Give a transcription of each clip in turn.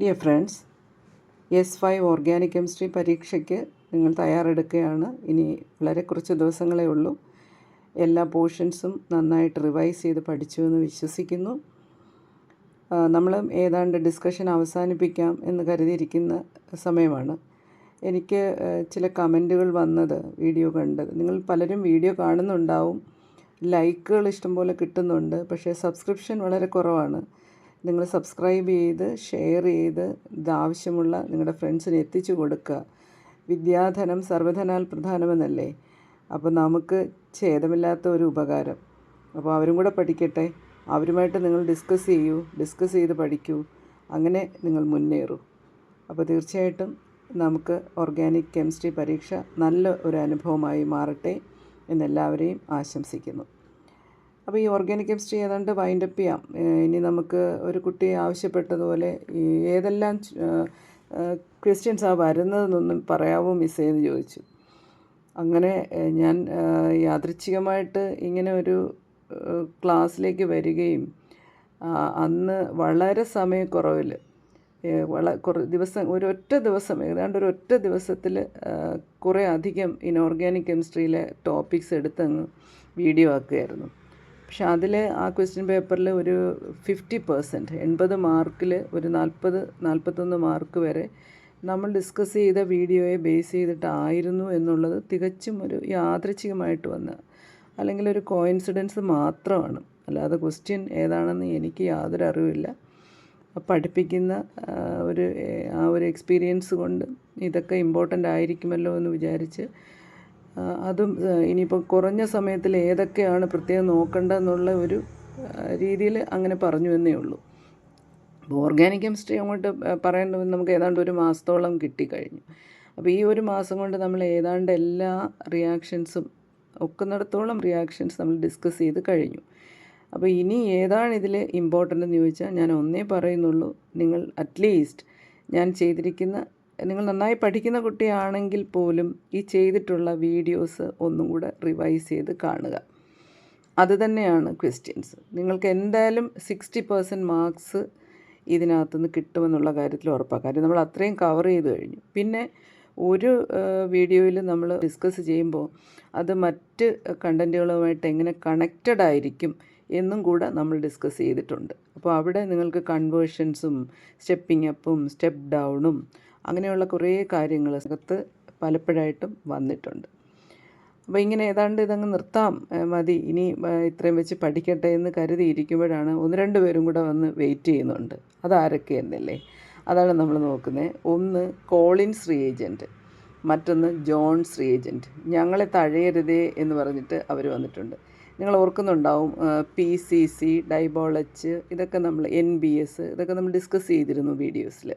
Dear friends S five organic chemistry പരീക്ഷയ്ക്ക് നിങ്ങൾ തയ്യാറെടുക്കുകയാണ്. ഇനി വളരെ കുറച്ച് ദിവസങ്ങളേ ഉള്ളൂ. എല്ലാ പോർഷൻസും നന്നായിട്ട് റിവൈസ് ചെയ്ത് പഠിച്ചു എന്ന് വിശ്വസിക്കുന്നു. നമ്മൾ ഏതാണ്ട് ഡിസ്കഷൻ അവസാനിപ്പിക്കാം എന്ന് കരുതിയിരിക്കുന്ന സമയമാണ്. എനിക്ക് ചില കമന്റുകൾ വന്നത് വീഡിയോ കണ്ട് നിങ്ങൾ പലരും വീഡിയോ കാണുന്നുണ്ടാവും. ലൈക്കുകൾ ഇഷ്ടംപോലെ കിട്ടുന്നുണ്ട്. പക്ഷേ സബ്സ്ക്രിപ്ഷൻ വളരെ കുറവാണ്. നിങ്ങൾ സബ്സ്ക്രൈബ് ചെയ്ത് ഷെയർ ചെയ്ത് ഇതാവശ്യമുള്ള നിങ്ങളുടെ ഫ്രണ്ട്സിന് എത്തിച്ചു കൊടുക്കുക. വിദ്യാധനം സർവധനാൽ പ്രധാനമെന്നല്ലേ? അപ്പോൾ നമുക്ക് ഛേദമില്ലാത്ത ഒരു ഉപകാരം. അപ്പോൾ അവരും കൂടെ പഠിക്കട്ടെ. അവരുമായിട്ട് നിങ്ങൾ ഡിസ്കസ് ചെയ്യൂ. ഡിസ്കസ് ചെയ്ത് പഠിക്കൂ. അങ്ങനെ നിങ്ങൾ മുന്നേറൂ. അപ്പോൾ തീർച്ചയായിട്ടും നമുക്ക് ഓർഗാനിക് കെമിസ്ട്രി പരീക്ഷ നല്ല ഒരു അനുഭവമായി മാറട്ടെ എന്നെല്ലാവരെയും ആശംസിക്കുന്നു. അപ്പോൾ ഈ ഓർഗാനിക് കെമിസ്ട്രി ഏതാണ്ട് വൈൻഡപ്പ് ചെയ്യാം. ഇനി നമുക്ക് ഒരു കുട്ടി ആവശ്യപ്പെട്ടതുപോലെ ഏതെല്ലാം ക്വസ്റ്റ്യൻസാണ് വരുന്നതെന്നൊന്നും പറയാവോ മിസ്സേ എന്ന് ചോദിച്ചു. അങ്ങനെ ഞാൻ യാദൃച്ഛികമായിട്ട് ഇങ്ങനെ ഒരു ക്ലാസ്സിലേക്ക് വരികയും അന്ന് വളരെ സമയക്കുറവിൽ വള കുറ ദിവസം ഒരൊറ്റ ദിവസം ഏതാണ്ട് ഒരു ഒറ്റ ദിവസത്തിൽ കുറേ അധികം ഇനോർഗാനിക് കെമിസ്ട്രിയിലെ ടോപ്പിക്സ് എടുത്തങ്ങ് വീഡിയോ ആക്കുകയായിരുന്നു. പക്ഷെ അതിൽ ആ ക്വസ്റ്റ്യൻ പേപ്പറിൽ ഒരു ഫിഫ്റ്റി പെർസെന്റ് എൺപത് മാർക്കിൽ ഒരു നാൽപ്പത് നാൽപ്പത്തൊന്ന് മാർക്ക് വരെ നമ്മൾ ഡിസ്കസ് ചെയ്ത വീഡിയോയെ ബേസ് ചെയ്തിട്ടായിരുന്നു എന്നുള്ളത് തികച്ചും ഒരു യാദൃച്ഛികമായിട്ട് വന്ന അല്ലെങ്കിൽ ഒരു കോയിൻസിഡൻസ് മാത്രമാണ്. അല്ലാതെ ക്വസ്റ്റ്യൻ ഏതാണെന്ന് എനിക്ക് യാതൊരു അറിവില്ല. പഠിപ്പിക്കുന്ന ഒരു ആ ഒരു എക്സ്പീരിയൻസ് കൊണ്ട് ഇതൊക്കെ ഇമ്പോർട്ടന്റ് ആയിരിക്കുമല്ലോ എന്ന് വിചാരിച്ച് അതും ഇനിയിപ്പോൾ കുറഞ്ഞ സമയത്തിൽ ഏതൊക്കെയാണ് പ്രത്യേകം നോക്കേണ്ടതെന്നുള്ള ഒരു രീതിയിൽ അങ്ങനെ പറഞ്ഞു എന്നേ ഉള്ളൂ. അപ്പോൾ ഓർഗാനിക് കെമിസ്ട്രി അങ്ങോട്ട് പറയേണ്ടത് നമുക്ക് ഏതാണ്ട് ഒരു മാസത്തോളം കിട്ടിക്കഴിഞ്ഞു. അപ്പോൾ ഈ ഒരു മാസം കൊണ്ട് നമ്മൾ ഏതാണ്ട് എല്ലാ റിയാക്ഷൻസും ഒക്കുന്നിടത്തോളം റിയാക്ഷൻസ് നമ്മൾ ഡിസ്കസ് ചെയ്ത് കഴിഞ്ഞു. അപ്പോൾ ഇനി ഏതാണ് ഇതിൽ ഇമ്പോർട്ടന്റ് എന്ന് ചോദിച്ചാൽ ഞാൻ ഒന്നേ പറയുന്നുള്ളൂ. നിങ്ങൾ അറ്റ്ലീസ്റ്റ് ഞാൻ ചെയ്തിരിക്കുന്ന നിങ്ങൾ നന്നായി പഠിക്കുന്ന കുട്ടിയാണെങ്കിൽ പോലും ഈ ചെയ്തിട്ടുള്ള വീഡിയോസ് ഒന്നും കൂടെ റിവൈസ് ചെയ്ത് കാണുക. അതുതന്നെയാണ് ക്വസ്റ്റ്യൻസ് നിങ്ങൾക്ക് എന്തായാലും സിക്സ്റ്റി പെർസെന്റ് മാർക്സ് ഇതിനകത്തുനിന്ന് കിട്ടുമെന്നുള്ള കാര്യത്തിൽ ഉറപ്പാണ് കാര്യം നമ്മൾ അത്രയും കവർ ചെയ്ത് കഴിഞ്ഞു. പിന്നെ ഒരു വീഡിയോയിൽ നമ്മൾ ഡിസ്കസ് ചെയ്യുമ്പോൾ അത് മറ്റ് കണ്ടന്റുകളുമായിട്ട് എങ്ങനെ കണക്റ്റഡ് ആയിരിക്കും എന്നും കൂടെ നമ്മൾ ഡിസ്കസ് ചെയ്തിട്ടുണ്ട്. അപ്പോൾ അവിടെ നിങ്ങൾക്ക് കൺവേർഷൻസും സ്റ്റെപ്പിംഗ് അപ്പും സ്റ്റെപ്പ് ഡൗണും അങ്ങനെയുള്ള കുറേ കാര്യങ്ങൾ അകത്ത് പലപ്പോഴായിട്ടും വന്നിട്ടുണ്ട്. അപ്പോൾ ഇങ്ങനെ ഏതാണ്ട് ഇതങ്ങ് നിർത്താം മതി. ഇനി ഇത്രയും വെച്ച് പഠിക്കട്ടെ എന്ന് കരുതി കരുതിയിരിക്കുമ്പോഴാണ് ഒന്ന് രണ്ട് പേരും കൂടെ വന്ന് വെയിറ്റ് ചെയ്യുന്നുണ്ട്. അതാരൊക്കെ എന്നല്ലേ? അതാണ് നമ്മൾ നോക്കുന്നത്. ഒന്ന് കോളിൻ ശ്രീ ഏജന്റ് മറ്റൊന്ന് ജോൺ ശ്രീ ഏജന്റ് ഞങ്ങളെ തഴയരുതേ എന്ന് പറഞ്ഞിട്ട് അവർ വന്നിട്ടുണ്ട്. നിങ്ങൾ ഓർക്കുന്നുണ്ടാവും പി സി സി ഡൈബോളച്ച് ഇതൊക്കെ നമ്മൾ എൻ ബി എസ് ഇതൊക്കെ നമ്മൾ ഡിസ്കസ് ചെയ്തിരുന്നു വീഡിയോസിൽ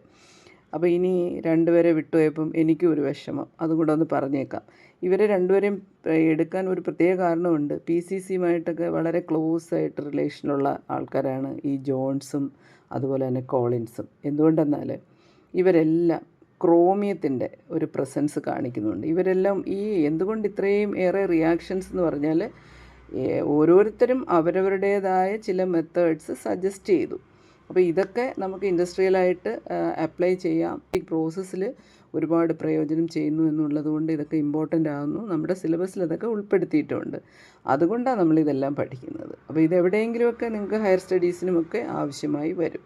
അപ്പോൾ ഇനി രണ്ടുപേരെ വിട്ടുപോയപ്പം എനിക്കും ഒരു വിഷമം. അതും കൂടെ ഒന്ന് പറഞ്ഞേക്കാം. ഇവരെ രണ്ടുപേരെയും എടുക്കാൻ ഒരു പ്രത്യേക കാരണമുണ്ട്. പി സി സിയുമായിട്ടൊക്കെ വളരെ ക്ലോസ് ആയിട്ട് റിലേഷനുള്ള ആൾക്കാരാണ് ഈ ജോൺസും അതുപോലെ തന്നെ കോളിൻസും. എന്തുകൊണ്ടെന്നാൽ ഇവരെല്ലാം ക്രോമിയത്തിന്റെ ഒരു പ്രസൻസ് കാണിക്കുന്നുണ്ട്. ഇവരെല്ലാം ഈ എന്തുകൊണ്ട് ഇത്രയും ഏറെ റിയാക്ഷൻസ് എന്ന് പറഞ്ഞാൽ ഓരോരുത്തരും അവരവരുടേതായ ചില മെത്തേഡ്സ് സജസ്റ്റ് ചെയ്തു. അപ്പോൾ ഇതൊക്കെ നമുക്ക് ഇൻഡസ്ട്രിയലായിട്ട് അപ്ലൈ ചെയ്യാം. ഈ പ്രോസസ്സിൽ ഒരുപാട് പ്രയോജനം ചെയ്യുന്നു എന്നുള്ളത് കൊണ്ട് ഇതൊക്കെ ഇമ്പോർട്ടന്റ് ആകുന്നു. നമ്മുടെ സിലബസിൽ അതൊക്കെ ഉൾപ്പെടുത്തിയിട്ടുണ്ട്. അതുകൊണ്ടാണ് നമ്മളിതെല്ലാം പഠിക്കുന്നത്. അപ്പോൾ ഇത് എവിടെയെങ്കിലുമൊക്കെ നിങ്ങൾക്ക് ഹയർ സ്റ്റഡീസിനുമൊക്കെ ആവശ്യമായി വരും.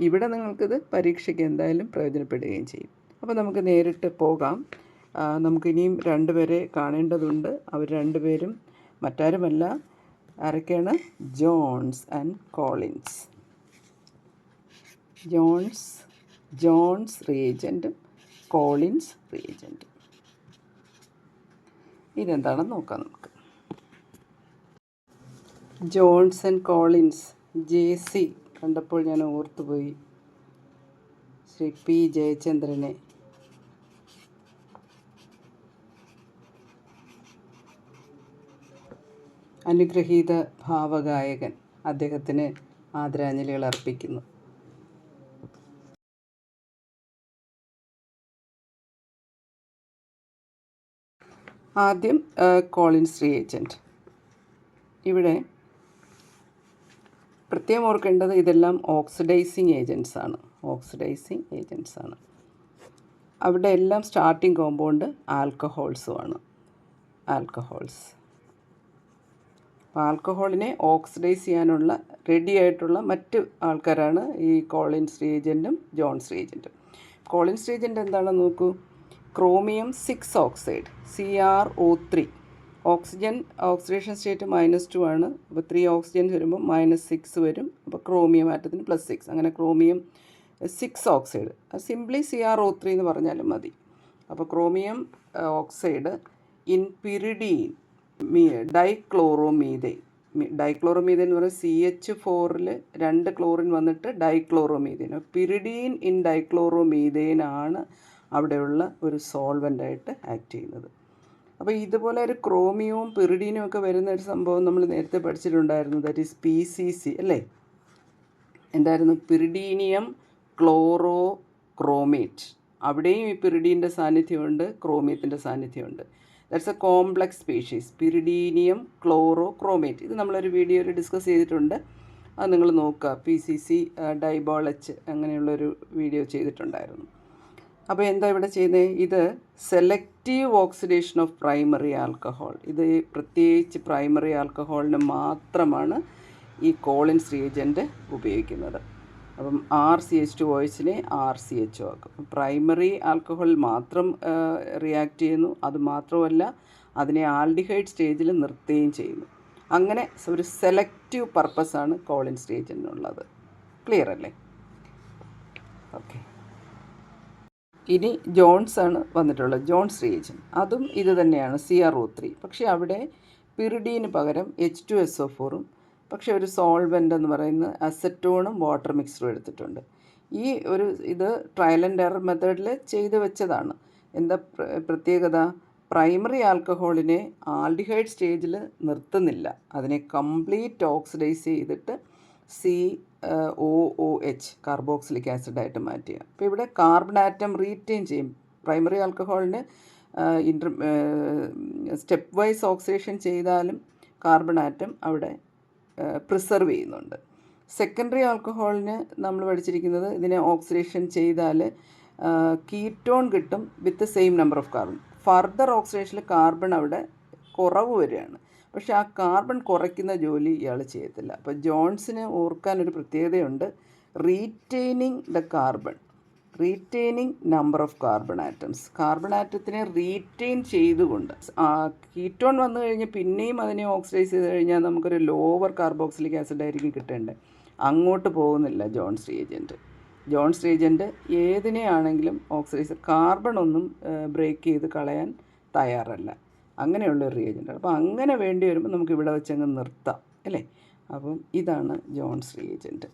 ഇവിടെ നിങ്ങൾക്കിത് പരീക്ഷയ്ക്ക് എന്തായാലും പ്രയോജനപ്പെടുകയും ചെയ്യും. അപ്പോൾ നമുക്ക് നേരിട്ട് പോകാം. നമുക്കിനിയും രണ്ടുപേരെ കാണേണ്ടതുണ്ട്. അവർ രണ്ടുപേരും മറ്റാരുമല്ല. ആരൊക്കെയാണ്? Jones and Collins. Jones Jones റിയേജന്റും Collins റിയേജന്റും ഇതെന്താണെന്ന് നോക്കാം നമുക്ക്. Jones and Collins J C. കണ്ടപ്പോൾ ഞാൻ ഓർത്തുപോയി. ശ്രീ പി ജയചന്ദ്രനെ. അനുഗ്രഹീത ഭാവഗായകൻ അദ്ദേഹത്തിന് ആദരാഞ്ജലികൾ അർപ്പിക്കുന്നു. ആദ്യം കോളിൻസ് റിയേജന്റ് ഇവിടെ പ്രത്യേകം ഓർക്കേണ്ടത് ഇതെല്ലാം ഓക്സിഡൈസിങ് ഏജൻസ് ആണ്. ഓക്സിഡൈസിങ് ഏജൻസ് ആണ്. അവിടെ എല്ലാം സ്റ്റാർട്ടിങ് കോമ്പൗണ്ട് ആൽക്കഹോൾസുമാണ് ആൽക്കഹോൾസ്. അപ്പോൾ ആൽക്കഹോളിനെ ഓക്സിഡൈസ് ചെയ്യാനുള്ള റെഡി ആയിട്ടുള്ള മറ്റ് ആൾക്കാരാണ് ഈ കോളിൻസ് റീജന്റും ജോൺസ് റീജന്റും കോളിൻസ് റീജന്റ് എന്താണെന്ന് നോക്കൂ. Chromium six oxide C R O three oxygen oxidation state minus two ആണ്. അപ്പോൾ ത്രീ ഓക്സിജൻ വരുമ്പോൾ മൈനസ് സിക്സ് വരും. അപ്പോൾ ക്രോമിയം ആറ്റത്തിന് പ്ലസ് സിക്സ് അങ്ങനെ chromium six oxide simply C R O three എന്ന് പറഞ്ഞാലും മതി. അപ്പോൾ ക്രോമിയം ഓക്സൈഡ് ഇൻ പിരിഡീൻ മീ ഡൈക്ലോറോമീതെ ഡൈക്ലോറോമീതെ എന്ന് പറയുന്നത് സി എച്ച് ഫോറിൽ രണ്ട് ക്ലോറിൻ വന്നിട്ട് ഡൈക്ലോറോമീതെ പിരിഡീൻ ഇൻ ഡൈക്ലോറോമീതൈൻ അവിടെയുള്ള ഒരു സോൾവന്റായിട്ട് ആക്ട് ചെയ്യുന്നത്. അപ്പോൾ ഇതുപോലെ ഒരു ക്രോമിയവും പിറിഡീനും ഒക്കെ വരുന്ന ഒരു സംഭവം നമ്മൾ നേരത്തെ പഠിച്ചിട്ടുണ്ടായിരുന്നു. That is P C C അല്ലേ? എന്തായിരുന്നു? പിറിഡീനിയം ക്ലോറോ ക്രോമേറ്റ് അവിടെയും ഈ പിറിഡീന്റെ സാന്നിധ്യമുണ്ട് ക്രോമിയത്തിന്റെ സാന്നിധ്യമുണ്ട്. That's a complex species pyridinium chlorochromate ഇത് നമ്മളൊരു വീഡിയോയിൽ ഡിസ്കസ് ചെയ്തിട്ടുണ്ട്. അത് നിങ്ങൾ നോക്കുക. പി സി സി ഡൈബോളച്ച് അങ്ങനെയുള്ളൊരു വീഡിയോ ചെയ്തിട്ടുണ്ടായിരുന്നു. അപ്പോൾ എന്താ ഇവിടെ ചെയ്യുന്നത് ഇത് selective oxidation of primary alcohol ഇത് പ്രത്യേകിച്ച് പ്രൈമറി ആൽക്കഹോളിന് മാത്രമാണ് ഈ കോളിൻസ് റീജന്റ് ഉപയോഗിക്കുന്നത്. അപ്പം ആർ സി എച്ച് ടു വോയിസിനെ ആർ സി എച്ച് ആക്കും. പ്രൈമറി ആൽക്കഹോൾ മാത്രം റിയാക്ട് ചെയ്യുന്നു. അത് മാത്രമല്ല അതിനെ ആൽഡിഹൈഡ് സ്റ്റേജിൽ നിർത്തുകയും ചെയ്യുന്നു. അങ്ങനെ ഒരു സെലക്റ്റീവ് പർപ്പസാണ് കോളിൻ സ്റ്റേജിനുള്ളത് ക്ലിയർ അല്ലേ? ഓക്കെ ഇനി ജോൺസ് ആണ് വന്നിട്ടുള്ളത് ജോൺസ് റിയേജൻ അതും ഇത് തന്നെയാണ് സി ആർ ഒ ത്രീ. പക്ഷേ അവിടെ പിറിഡീന് പകരം എച്ച് ടു എസ് ഒ ഫോറും പക്ഷേ ഒരു സോൾവെന്റ് എന്ന് പറയുന്ന അസറ്റോണും വാട്ടർ മിക്സറും എടുത്തിട്ടുണ്ട്. ഈ ഒരു ഇത് ട്രയൽ ആൻഡ് എറർ മെത്തേഡിൽ ചെയ്തു വെച്ചതാണ്. എന്താ പ്രത്യേകത? പ്രൈമറി ആൽക്കഹോളിനെ ആൽഡിഹൈഡ് സ്റ്റേജിൽ നിർത്തുന്നില്ല. അതിനെ കംപ്ലീറ്റ് ഓക്സിഡൈസ് ചെയ്തിട്ട് C O O H carboxylic ആസിഡായിട്ട് മാറ്റുക അപ്പോൾ ഇവിടെ കാർബൺ ആറ്റം റീറ്റെയിൻ ചെയ്യും. പ്രൈമറി ആൽക്കഹോളിന് ഇന്റർ സ്റ്റെപ്പ് വൈസ് ഓക്സിഡേഷൻ ചെയ്താലും കാർബൺ ആറ്റം അവിടെ പ്രിസർവ് ചെയ്യുന്നുണ്ട്. സെക്കൻഡറി ആൽക്കഹോളിന് നമ്മൾ പഠിച്ചിരിക്കുന്നത് ഇതിനെ ഓക്സിഡേഷൻ ചെയ്താൽ കീറ്റോൺ കിട്ടും with same number of carbon further ഓക്സിഡേഷനിൽ carbon അവിടെ കുറവ് വരികയാണ്. പക്ഷേ ആ കാർബൺ കുറയ്ക്കുന്ന ജോലി ഇയാൾ ചെയ്യത്തില്ല. അപ്പോൾ ജോൺസിന് ഓർക്കാൻ ഒരു പ്രത്യേകതയുണ്ട്. Retaining the carbon. Retaining number of carbon atoms. Carbon ആറ്റത്തിനെ retain ചെയ്തുകൊണ്ട് കീറ്റോൺ വന്നു കഴിഞ്ഞ് പിന്നെയും അതിനെ ഓക്സിഡൈസ് ചെയ്ത് കഴിഞ്ഞാൽ നമുക്കൊരു ലോവർ കാർബോക്സിലിക് ആസിഡ് ആയിരിക്കും കിട്ടേണ്ടത്. അങ്ങോട്ട് പോകുന്നില്ല ജോൺസ് റീജന്റ്. ജോൺസ് റീജന്റ് ഏതിനെയാണെങ്കിലും ഓക്സിഡൈസ് കാർബൺ ഒന്നും ബ്രേക്ക് ചെയ്ത് കളയാൻ തയ്യാറല്ല. അങ്ങനെയുള്ള ഒരു റിയേജന്റ് അപ്പോൾ അങ്ങനെ വേണ്ടി വരുമ്പോൾ നമുക്ക് ഇവിടെ വെച്ചങ്ങ് നിർത്താം അല്ലേ? അപ്പം ഇതാണ് ജോൺസ് റിയേജന്റ്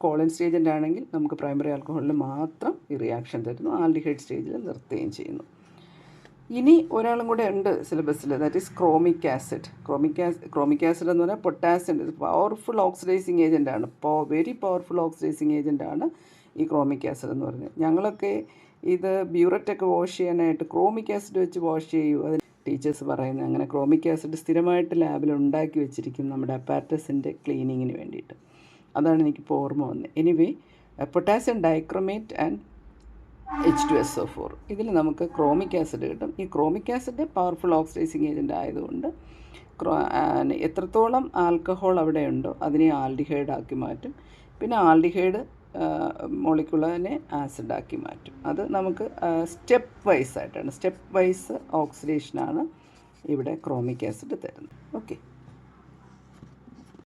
കോളിൻസ് റിയേജന്റ് ആണെങ്കിൽ നമുക്ക് പ്രൈമറി ആൽക്കഹോളിൽ മാത്രം ഈ റിയാക്ഷൻ തരുന്നു. ആൽഡിഹൈഡ് സ്റ്റേജിൽ നിർത്തുകയും ചെയ്യുന്നു. ഇനി ഒരാളും കൂടെ ഉണ്ട് സിലബസിൽ that is chromic acid chromic acid chromic acid എന്ന് പറഞ്ഞാൽ പൊട്ടാസ്യം പവർഫുൾ ഓക്സിഡൈസിങ് ഏജന്റ് ആണ്. ഇപ്പോൾ വെരി പവർഫുൾ ഓക്സിഡൈസിങ് ഏജന്റ് ആണ് ഈ ക്രോമിക് ആസിഡ് എന്ന് പറഞ്ഞത്. ഞങ്ങളൊക്കെ ഇത് ബ്യൂററ്റൊക്കെ വാഷ് ചെയ്യാനായിട്ട് ക്രോമിക് ആസിഡ് വെച്ച് വാഷ് ചെയ്യൂ. ടീച്ചേഴ്സ് പറയുന്നത്. അങ്ങനെ ക്രോമിക് ആസിഡ് സ്ഥിരമായിട്ട് ലാബിൽ ഉണ്ടാക്കി വെച്ചിരിക്കും നമ്മുടെ അപ്പാറ്റസിന്റെ ക്ലീനിങ്ങിന് വേണ്ടിയിട്ട്. അതാണ് എനിക്കിപ്പോൾ ഓർമ്മ വന്നത്. Anyway potassium dichromate and H two S O four ഇതിൽ നമുക്ക് ക്രോമിക് ആസിഡ് കിട്ടും. ഈ chromic acid powerful oxidising agent ആയതുകൊണ്ട് ക്രോ എത്രത്തോളം ആൽക്കഹോൾ അവിടെ ഉണ്ടോ അതിനെ ആൽഡിഹൈഡ് ആക്കി മാറ്റും. പിന്നെ ആൽഡിഹൈഡ് മോളിക്കുളനെ ആസിഡാക്കി മാറ്റും. അത് നമുക്ക് സ്റ്റെപ്പ് വൈസ് ആയിട്ടാണ് സ്റ്റെപ്പ് വൈസ് ഓക്സിഡേഷനാണ് ഇവിടെ ക്രോമിക് ആസിഡ് തരുന്നത്. ഓക്കെ.